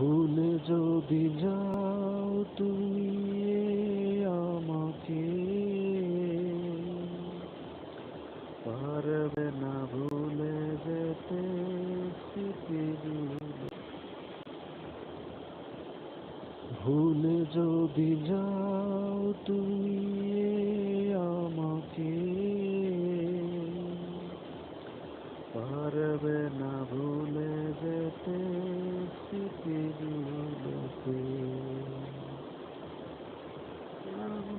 ভুলে যদি যাও তুমি আমাকে, পারবে না ভুলে যেতে ভুলে যদি যাও তুমি আমাকে, পারবে না ভুলে